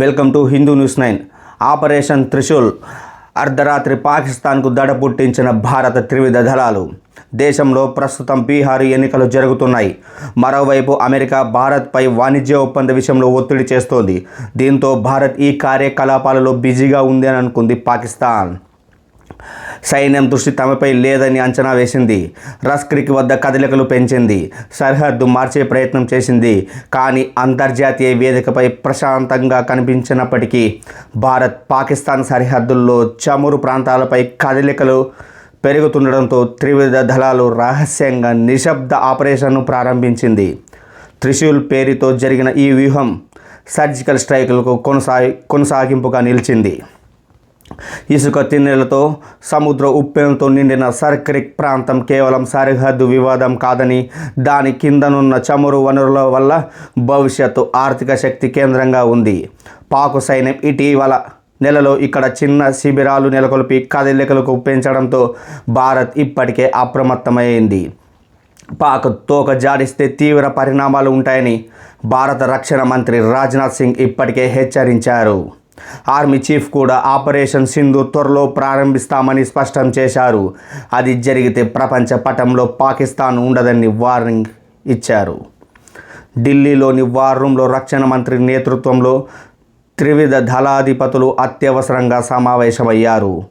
Welcome to Hindu news nine. Operation Trishul అర్ధరాత్రి పాకిస్తాన్కు దడ పుట్టించిన భారత త్రివిధ దళాలు. దేశంలో ప్రస్తుతం బీహార్ ఎన్నికలు జరుగుతున్నాయి. మరోవైపు అమెరికా భారత్పై వాణిజ్య ఒప్పంద విషయంలో ఒత్తిడి చేస్తోంది. దీంతో భారత్ ఈ కార్యకలాపాలలో బిజీగా ఉంది అని అనుకుంది పాకిస్తాన్. సైన్యం దృష్టి తమపై లేదని అంచనా వేసింది. రస్క్రిక్ వద్ద కదలికలు పెంచింది. సరిహద్దు మార్చే ప్రయత్నం చేసింది. కానీ అంతర్జాతీయ వేదికపై ప్రశాంతంగా కనిపించినప్పటికీ భారత్ పాకిస్తాన్ సరిహద్దుల్లో చమురు ప్రాంతాలపై కదలికలు పెరుగుతుండడంతో త్రివిధ దళాలు రహస్యంగా నిశ్శబ్ద ఆపరేషన్ను ప్రారంభించింది. త్రిశూల్ పేరుతో జరిగిన ఈ వ్యూహం సర్జికల్ స్ట్రైకులకు కొనసాగి కొనసాగింపుగా నిలిచింది. ఇసుక తిన్నెలతో సముద్ర ఉప్పెనతో నిండిన సర్క్రిక్ ప్రాంతం కేవలం సరిహద్దు వివాదం కాదని దాని కిందనున్న చమురు వనరుల వల్ల భవిష్యత్తు ఆర్థిక శక్తి కేంద్రంగా ఉంది. పాకు సైన్యం ఇటీవల నెలలో ఇక్కడ చిన్న శిబిరాలు నెలకొల్పి కదలికలకు పెంచడంతో భారత్ ఇప్పటికే అప్రమత్తమైంది. పాక్ తోక జాడిస్తే తీవ్ర పరిణామాలు ఉంటాయని భారత రక్షణ మంత్రి రాజ్నాథ్ సింగ్ ఇప్పటికే హెచ్చరించారు. ఆర్మీ చీఫ్ కూడా ఆపరేషన్ సింధు త్వరలో ప్రారంభిస్తామని స్పష్టం చేశారు. అది జరిగితే ప్రపంచ పటంలో పాకిస్తాన్ ఉండదని వార్నింగ్ ఇచ్చారు. ఢిల్లీలోని వార్ రూమ్లో రక్షణ మంత్రి నేతృత్వంలో త్రివిధ దళాధిపతులు అత్యవసరంగా సమావేశమయ్యారు.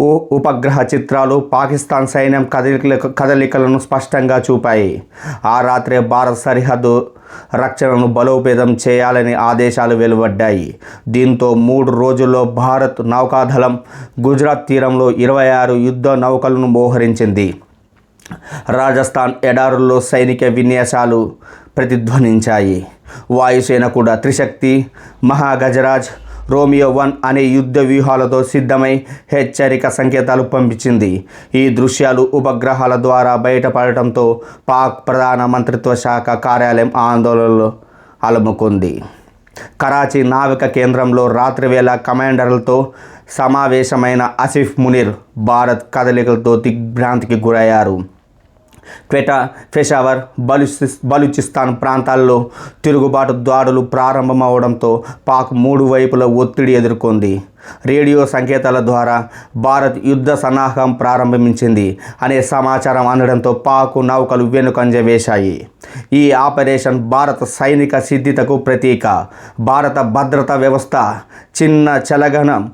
ఉపగ్రహ చిత్రాలు పాకిస్తాన్ సైన్యం కదలికల కదలికలను స్పష్టంగా చూపాయి. ఆ రాత్రే భారత్ సరిహద్దు రక్షణను బలోపేతం చేయాలని ఆదేశాలు వెలువడ్డాయి. దీంతో మూడు రోజుల్లో భారత్ నౌకాదళం గుజరాత్ తీరంలో ఇరవై ఆరు యుద్ధ నౌకలను మోహరించింది. రాజస్థాన్ ఎడారుల్లో సైనిక విన్యాసాలు ప్రతిధ్వనించాయి. వాయుసేన కూడా త్రిశక్తి మహాగజరాజ్ రోమియో వన్ అనే యుద్ధ వ్యూహాలతో సిద్ధమై హెచ్చరిక సంకేతాలు పంపించింది. ఈ దృశ్యాలు ఉపగ్రహాల ద్వారా బయటపడటంతో పాక్ ప్రధాన మంత్రిత్వ శాఖ కార్యాలయం ఆందోళనలో అలుముకుంది. కరాచీ నావిక కేంద్రంలో రాత్రివేళ కమాండర్లతో సమావేశమైన ఆసిఫ్ మునీర్ భారత్ కదలికలతో దిగ్భ్రాంతికి గురయ్యారు. క్వెటా పెషావర్ బలుచిస్ బలూచిస్తాన్ ప్రాంతాల్లో తిరుగుబాటు దాడులు ప్రారంభమవడంతో పాక్ మూడు వైపుల ఒత్తిడి ఎదుర్కొంది. రేడియో సంకేతాల ద్వారా భారత్ యుద్ధ సన్నాహం ప్రారంభించింది అనే సమాచారం అందడంతో పాకు నౌకలు వెనుకంజ వేశాయి. ఈ ఆపరేషన్ భారత సైనిక సిద్ధితకు ప్రతీక. భారత భద్రతా వ్యవస్థ చిన్న చలగనం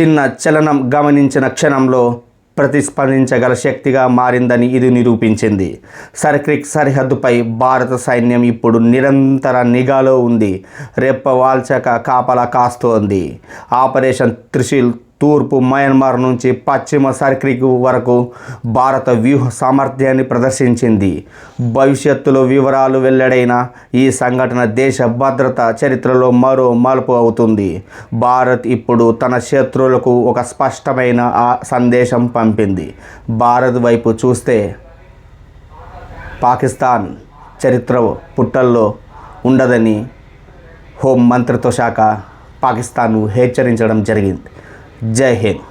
చిన్న చలనం గమనించిన క్షణంలో ప్రతిస్పందించగల శక్తిగా మారిందని ఇది నిరూపించింది. సర్క్రిక్ సరిహద్దుపై భారత సైన్యం ఇప్పుడు నిరంతర నిఘాలో ఉంది. రెప్పవాల్చక కాపలా కాస్తోంది. ఆపరేషన్ త్రిశూల్ తూర్పు మయన్మార్ నుంచి పశ్చిమ సర్క్రిక్ వరకు భారత వ్యూహ సామర్థ్యాన్ని ప్రదర్శించింది. భవిష్యత్తులో వివరాలు వెల్లడైన ఈ సంఘటన దేశ భద్రత చరిత్రలో మరో మలుపు అవుతుంది. భారత్ ఇప్పుడు తన శత్రువులకు ఒక స్పష్టమైన ఆ సందేశం పంపింది. భారత్ వైపు చూస్తే పాకిస్తాన్ చరిత్ర పుట్టల్లో ఉండదని హోం మంత్రిత్వ శాఖ పాకిస్తాన్ను హెచ్చరించడం జరిగింది. జై హింద్